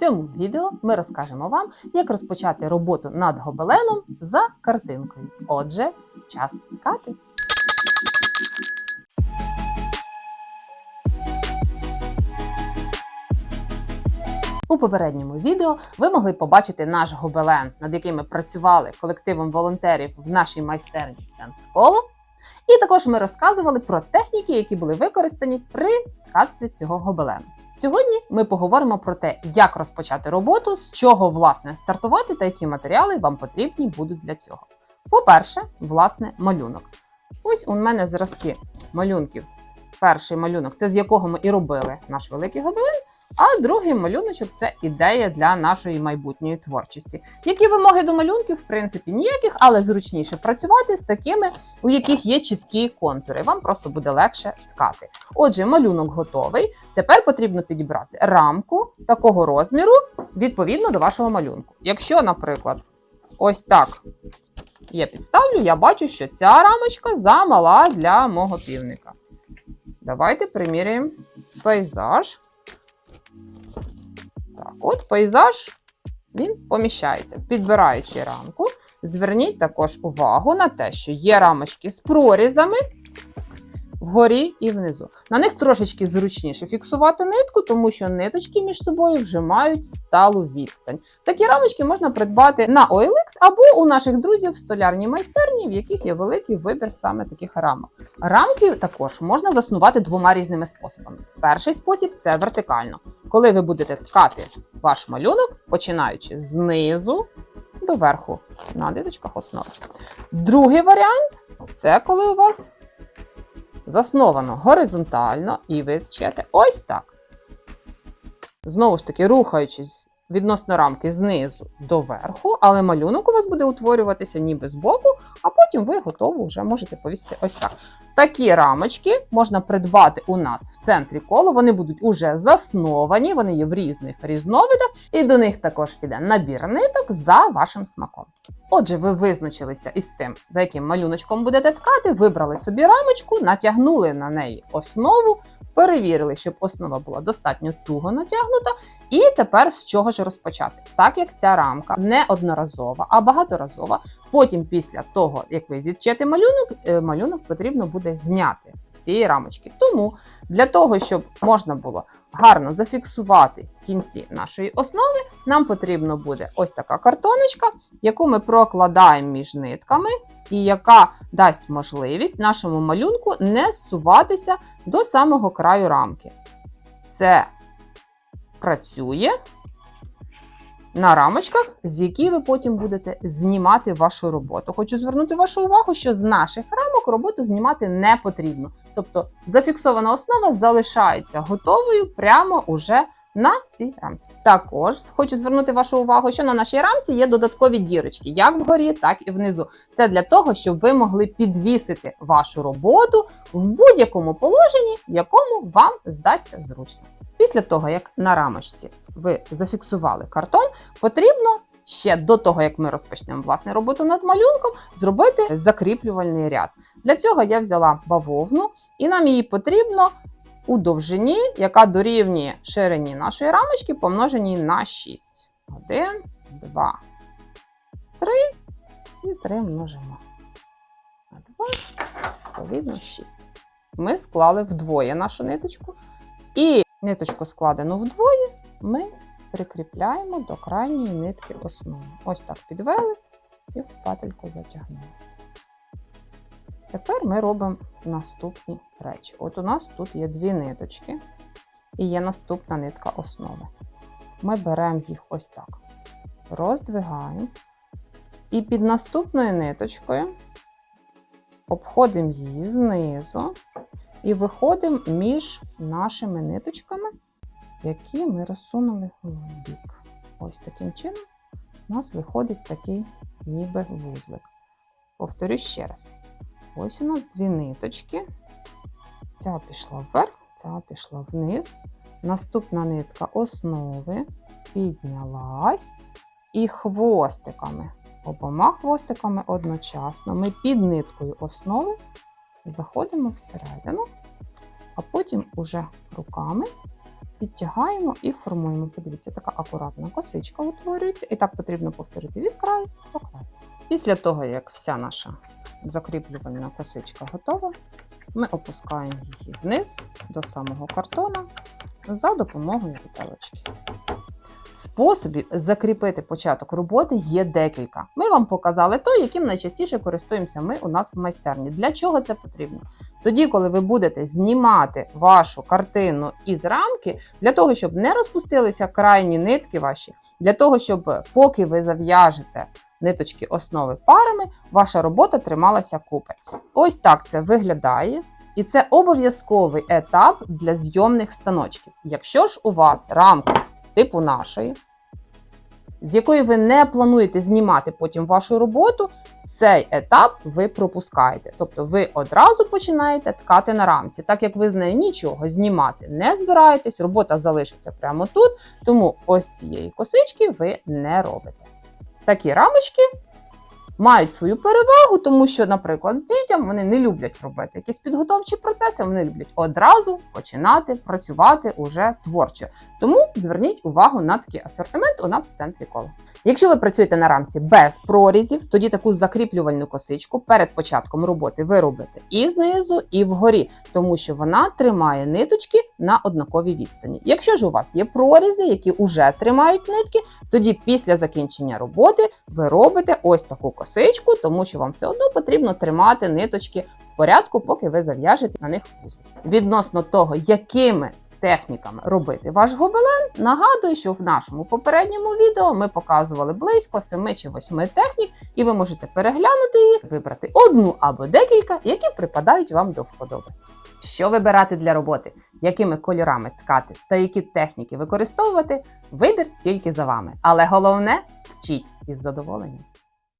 цьому відео ми розкажемо вам, як розпочати роботу над гобеленом за картинкою. Отже, час ткати. У попередньому відео ви могли побачити наш гобелен, над яким ми працювали колективом волонтерів в нашій майстерні центр коло. І також ми розказували про техніки, які були використані при ткацтві цього гобелену. Сьогодні ми поговоримо про те, як розпочати роботу, з чого власне стартувати та які матеріали вам потрібні будуть для цього. По-перше, власне, малюнок. Ось у мене зразки малюнків. Перший малюнок це з якого ми і робили наш великий гобелен. А другий малюночок це ідея для нашої майбутньої творчості. Які вимоги до малюнків, в принципі, ніяких, але зручніше працювати з такими, у яких є чіткі контури. Вам просто буде легше ткати. Отже, малюнок готовий. Тепер потрібно підібрати рамку такого розміру відповідно до вашого малюнку. Якщо, наприклад, ось так я підставлю, я бачу, що ця рамочка замала для мого півника. Давайте приміряємо пейзаж. От пейзаж він поміщається. Підбираючи рамку, зверніть також увагу на те, що є рамочки з прорізами вгорі і внизу. На них трошечки зручніше фіксувати нитку, тому що ниточки між собою вже мають сталу відстань. Такі рамочки можна придбати на OLX або у наших друзів в столярній майстерні, в яких є великий вибір саме таких рамок. Рамки також можна заснувати двома різними способами. Перший спосіб це вертикально. Коли ви будете ткати ваш малюнок, починаючи знизу до верху на ниточках основи. Другий варіант це коли у вас засновано горизонтально, і ви тчете ось так. Знову ж таки, рухаючись відносно рамки знизу до верху, але малюнок у вас буде утворюватися ніби з боку, а потім ви готово вже можете повісити ось так. Такі рамочки можна придбати у нас в центрі коло. Вони будуть уже засновані, вони є в різних різновидах, і до них також іде набір ниток за вашим смаком. Отже, ви визначилися із тим, за яким малюночком будете ткати, вибрали собі рамочку, натягнули на неї основу, перевірили, щоб основа була достатньо туго натягнута. І тепер з чого ж розпочати? Так як ця рамка не одноразова, а багаторазова. Потім, після того, як ви зітчете малюнок, е, малюнок потрібно буде зняти з цієї рамочки. Тому для того, щоб можна було гарно зафіксувати кінці нашої основи, нам потрібно буде ось така картоночка, яку ми прокладаємо між нитками, і яка дасть можливість нашому малюнку не зсуватися до самого краю рамки. Це працює на рамочках, з які ви потім будете знімати вашу роботу. Хочу звернути вашу увагу, що з наших рамок роботу знімати не потрібно. Тобто зафіксована основа залишається готовою прямо уже на цій рамці. Також хочу звернути вашу увагу, що на нашій рамці є додаткові дірочки, як вгорі, так і внизу. Це для того, щоб ви могли підвісити вашу роботу в будь-якому положенні, якому вам здасться зручно. Після того, як на рамочці ви зафіксували картон, потрібно ще до того, як ми розпочнемо власне роботу над малюнком, зробити закріплювальний ряд. Для цього я взяла бавовну, і нам її потрібно у довжині, яка дорівнює ширині нашої рамочки, помноженій на 6. 1, 2, 3 і 3 множимо на 2, відповідно 6. Ми склали вдвоє нашу ниточку. І ниточку складену вдвоє ми прикріпляємо до крайньої нитки основи. Ось так підвели і в петельку затягнули. Тепер ми робимо наступні речі. От у нас тут є дві ниточки, і є наступна нитка основи. Ми беремо їх ось так, роздвигаємо. І під наступною ниточкою обходимо її знизу і виходимо між нашими ниточками, які ми розсунули в бік. Ось таким чином у нас виходить такий ніби вузлик. Повторю ще раз. Ось у нас дві ниточки. Ця пішла вверх, ця пішла вниз. Наступна нитка основи піднялась і хвостиками, обома хвостиками одночасно ми під ниткою основи заходимо всередину, а потім уже руками підтягаємо і формуємо. Подивіться, така акуратна косичка утворюється, і так потрібно повторити від краю до краю. Після того, як вся наша закріплювальна косичка готова, ми опускаємо її вниз до самого картона за допомогою петелечки. Способів закріпити початок роботи є декілька. Ми вам показали той, яким найчастіше користуємося ми у нас в майстерні. Для чого це потрібно? Тоді, коли ви будете знімати вашу картину із рамки, для того, щоб не розпустилися крайні нитки ваші, для того, щоб поки ви зав'яжете ниточки основи парами, ваша робота трималася купи. Ось так це виглядає. І це обов'язковий етап для зйомних станочків. Якщо ж у вас рамка типу нашої, з якої ви не плануєте знімати потім вашу роботу, цей етап ви пропускаєте. Тобто ви одразу починаєте ткати на рамці, так як ви з нею нічого знімати не збираєтесь, робота залишиться прямо тут, тому ось цієї косички ви не робите. Такі рамочки мають свою перевагу, тому що, наприклад, дітям вони не люблять робити якісь підготовчі процеси, вони люблять одразу починати працювати уже творчо. Тому зверніть увагу на такий асортимент у нас в центрі кола. Якщо ви працюєте на рамці без прорізів, тоді таку закріплювальну косичку перед початком роботи ви робите і знизу, і вгорі, тому що вона тримає ниточки на однаковій відстані. Якщо ж у вас є прорізи, які вже тримають нитки, тоді після закінчення роботи ви робите ось таку косичку, тому що вам все одно потрібно тримати ниточки в порядку, поки ви зав'яжете на них вузлики. Відносно того, якими техніками робити ваш гобелен, нагадую, що в нашому попередньому відео ми показували близько 7 чи 8 технік, і ви можете переглянути їх, вибрати одну або декілька, які припадають вам до вподоби. Що вибирати для роботи, якими кольорами ткати та які техніки використовувати, вибір тільки за вами. Але головне вчіть із задоволенням.